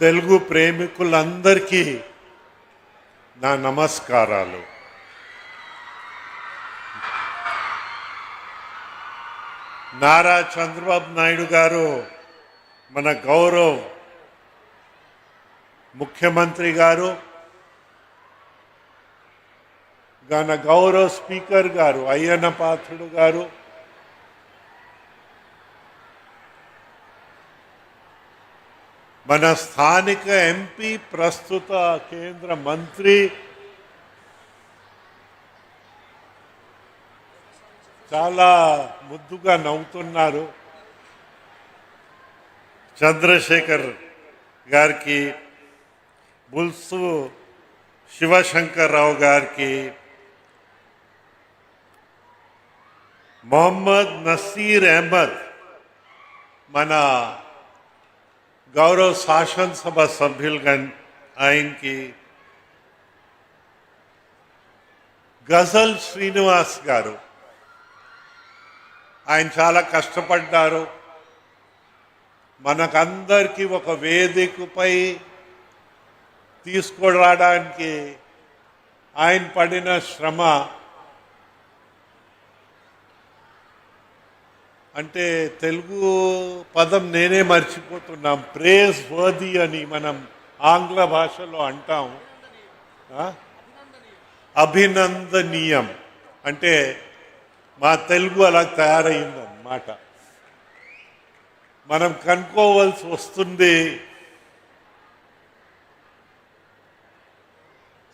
తెలుగు ప్రేమికులందరికీ నా నమస్కారాలు. నారా చంద్రబాబు నాయుడు గారు మన గౌరవ్ ముఖ్యమంత్రి గారు మన గౌరవ స్పీకర్ గారు అయ్యన్న పాత్రుడు గారు. మన స్థానిక ఎంపీ ప్రస్తుత కేంద్ర మంత్రి చాలా ముద్దుగా నవ్వుతున్నారు. చంద్రశేఖర్ గారికి బుల్సు శివశంకర్రావు గారికి మొహమ్మద్ నసీర్ అహ్మద్ మన గౌరవ శాసనసభ సభ్యులుగా ఆయనకి గజల్ శ్రీనివాస్ గారు. ఆయన చాలా కష్టపడ్డారు. మనకందరికీ ఒక వేదికపై తీసుకురావడానికి ఆయన పడిన శ్రమ అంటే తెలుగు పదం నేనే మర్చిపోతున్నాం. ప్రేజ్ వర్ది అని మనం ఆంగ్ల భాషలో అంటాం. అభినందనీయం. అంటే మా తెలుగు అలా తయారైందన్నమాట. మనం కనుక్కోవాల్సి వస్తుంది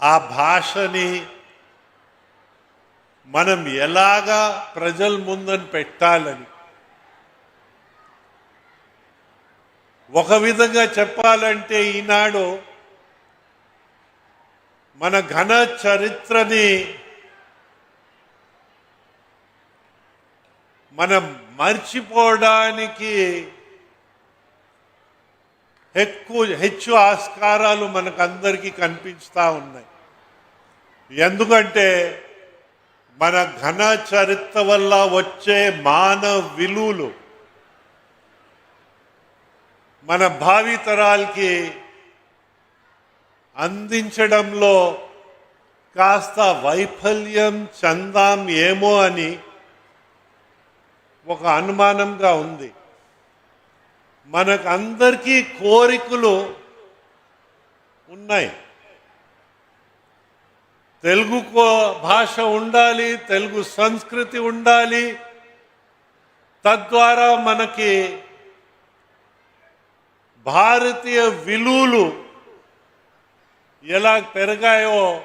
ఆ భాషని మనం ఎలాగా ప్రజల ముందని పెట్టాలని. ఒక విధంగా చెప్పాలంటే ఈనాడు మన ఘన చరిత్రని మనం మర్చిపోవడానికి ఎక్కువ హెచ్చు ఆస్కారాలు మనకందరికీ కనిపిస్తూ ఉన్నాయి. ఎందుకంటే మన ఘన చరిత్ర వల్ల వచ్చే మానవ విలువలు మన భావితరాలకి అందించడంలో కాస్త వైఫల్యం చెందాం ఏమో అని ఒక అనుమానంగా ఉంది. మనకు అందరికీ కోరికలు ఉన్నాయి. తెలుగు కో- భాష ఉండాలి తెలుగు సంస్కృతి ఉండాలి తద్వారా మనకి భారతీయ విలువలు ఎలా పెరిగాయో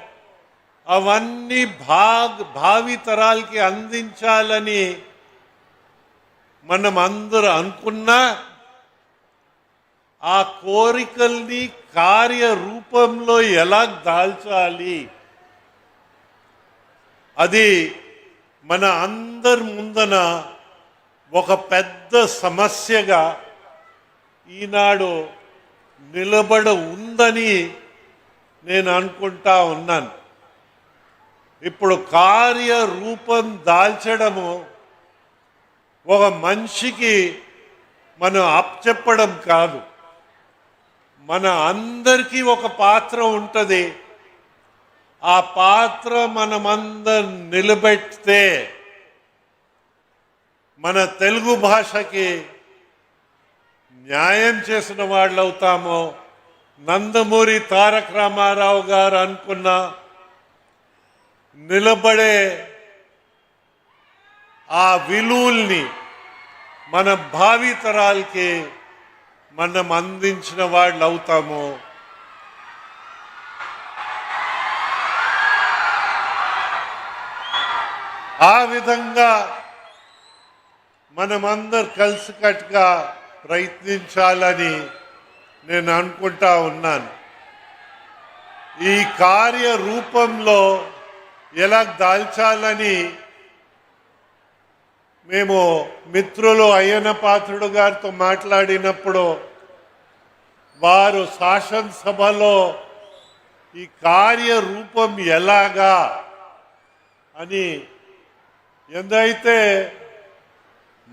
అవన్నీ భాగ్ భావితరాలకి అందించాలని మనం అందరూ అనుకున్నా ఆ కోరికల్ని కార్యరూపంలో ఎలా దాల్చాలి? అది మన అందరి ముందన ఒక పెద్ద సమస్యగా ఈనాడు నిలబడ ఉందని నేను అనుకుంటా ఉన్నాను. ఇప్పుడు కార్యరూపం దాల్చడము ఒక మనిషికి మనం అప్పచెప్పడం కాదు. మన అందరికీ ఒక పాత్ర ఉంటుంది. ఆ పాత్ర మనమందరం నిలబెడితే మన తెలుగు భాషకి న్యాయం చేసిన వాళ్ళు అవుతామో నందమూరి తారక రామారావు గారు అనుకున్న నిలబడే ఆ విలువల్ని మన భావితరాలకి మనం అందించిన వాళ్ళు అవుతాము ఆ విధంగా మనమందరు కలిసికట్టుగా ప్రయత్నించాలని నేను అనుకుంటా ఉన్నాను. ఈ కార్య రూపంలో ఎలా దాల్చాలని మేము మిత్రులు అయ్యన పాత్రుడు గారితో మాట్లాడినప్పుడు వారు శాసనసభలో ఈ కార్యరూపం ఎలాగా అని ఎందైతే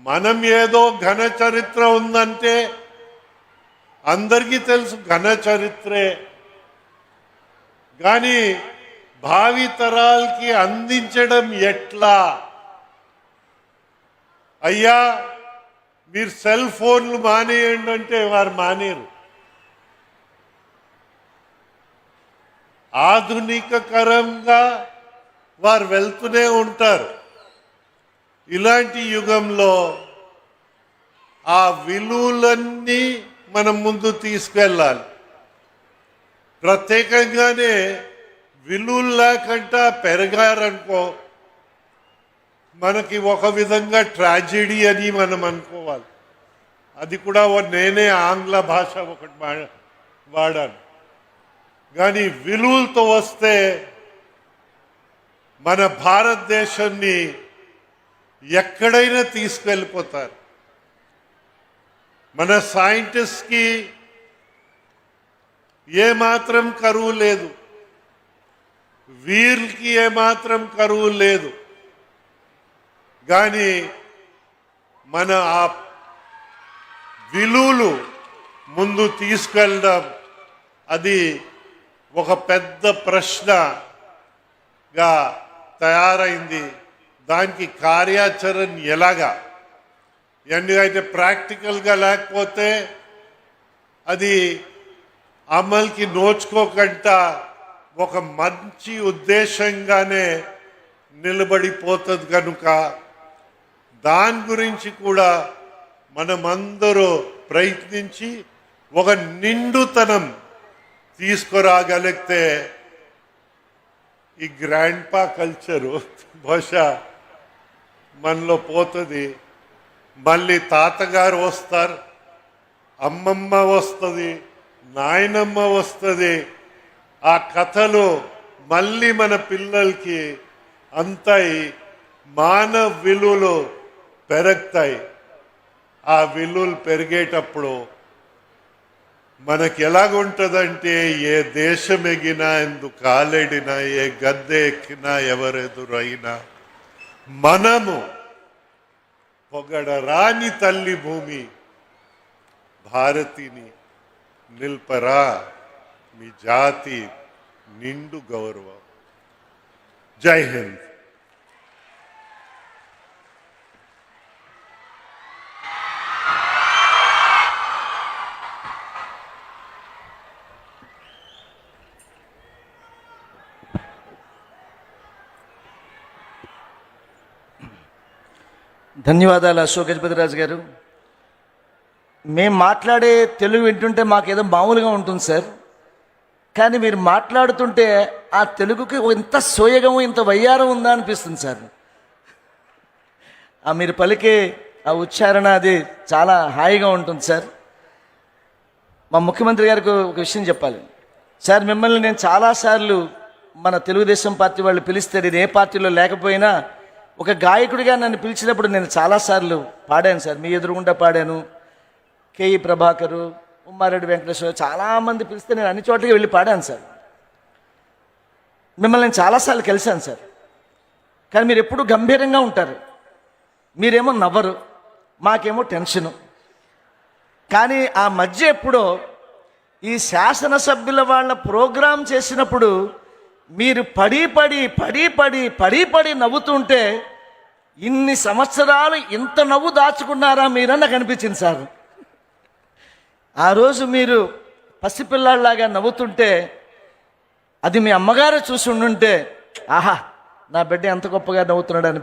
మనం ఏదో ఘన చరిత్ర ఉందంటే అందరికీ తెలుసు ఘన చరిత్రే. కానీ భావి తరాలకి అందించడం ఎట్లా? అయ్యా మీరు సెల్ ఫోన్లు మానేయండి అంటే వారు మానేరు. ఆధునికకరంగా వారు వెళ్తూనే ఉంటారు. ఇలాంటి యుగంలో ఆ విలువలన్నీ మనం ముందు తీసుకెళ్ళాలి. ప్రత్యేకంగానే విలువలు లేకుండా పెరగారనుకో మనకి ఒక విధంగా ట్రాజెడీ అని మనం అనుకోవాలి. అది కూడా నేనే ఆంగ్ల భాష ఒకటి మా- వాడాను. కానీ విలువలతో వస్తే మన భారతదేశాన్ని ఎక్కడైనా తీసుకెళ్ళిపోతారు. మన సైంటిస్ట్కి ఏమాత్రం కరువు లేదు. వీరికి ఏమాత్రం కరువు లేదు. కానీ మన ఆ విలువలు ముందు తీసుకెళ్ళడం అది ఒక పెద్ద ప్రశ్నగా తయారైంది. దానికి కార్యాచరణ ఎలాగా? ఎందుకైతే ప్రాక్టికల్గా లేకపోతే అది అమలుకి నోచుకోకుండా ఒక మంచి ఉద్దేశంగానే నిలబడిపోతుంది కనుక దాని గురించి కూడా మనమందరూ ప్రయత్నించి ఒక నిండుతనం తీసుకురాగలిగితే ఈ గ్రాండ్ పా కల్చరు బహుశా మనలో పోతుంది. మళ్ళీ తాతగారు వస్తారు. అమ్మమ్మ వస్తుంది. నాయనమ్మ వస్తుంది. ఆ కథలు మళ్ళీ మన పిల్లలకి అంతాయి. మానవ విలువలు పెరుగుతాయి. ఆ విలువలు పెరిగేటప్పుడు మనకి ఎలాగుంటుందంటే ఏ దేశం ఎగినా ఎందు కాలేడినా ఏ గద్దె ఎక్కినా ఎవరెదురైనా మనము పొగడరాని తల్లి భూమి భారతిని నిల్పరా. మీ జాతి నిండు గౌరవం. జై హింద్. ధన్యవాదాలు అశోక్ గజపతిరాజు గారు. మేము మాట్లాడే తెలుగు వింటుంటే మాకేదో మామూలుగా ఉంటుంది సార్. కానీ మీరు మాట్లాడుతుంటే ఆ తెలుగుకి ఇంత సోయగము ఇంత వయ్యారం ఉందా అనిపిస్తుంది సార్. ఆ మీరు పలికే ఆ ఉచ్చారణ అది చాలా హాయిగా ఉంటుంది సార్. మా ముఖ్యమంత్రి గారికి ఒక విషయం చెప్పాలి. సార్ మిమ్మల్ని నేను చాలాసార్లు మన తెలుగుదేశం పార్టీ వాళ్ళు పిలిస్తే నేను ఏ పార్టీలో లేకపోయినా ఒక గాయకుడిగా నన్ను పిలిచినప్పుడు నేను చాలాసార్లు పాడాను సార్. మీ ఎదురుగుండా పాడాను. కేఈ ప్రభాకరు ఉమ్మారెడ్డి వెంకటేశ్వర చాలామంది పిలిస్తే నేను అన్ని చోట్లకి వెళ్ళి పాడాను సార్. మిమ్మల్ని నేను చాలాసార్లు కలిశాను సార్. కానీ మీరు ఎప్పుడు గంభీరంగా ఉంటారు. మీరేమో నవ్వరు. మాకేమో టెన్షను. కానీ ఆ మధ్య ఎప్పుడో ఈ శాసనసభ్యుల వాళ్ళ ప్రోగ్రాం చేసినప్పుడు మీరు పడి పడి పడి పడి పడి పడి నవ్వుతుంటే ఇన్ని సంవత్సరాలు ఇంత నవ్వు దాచుకున్నారా మీరన్న కనిపించింది సార్. ఆ రోజు మీరు పసిపిల్లాళ్ళలాగా నవ్వుతుంటే అది మీ అమ్మగారు చూసి ఉండుంటే ఆహా నా బిడ్డ ఎంత గొప్పగా నవ్వుతున్నాడు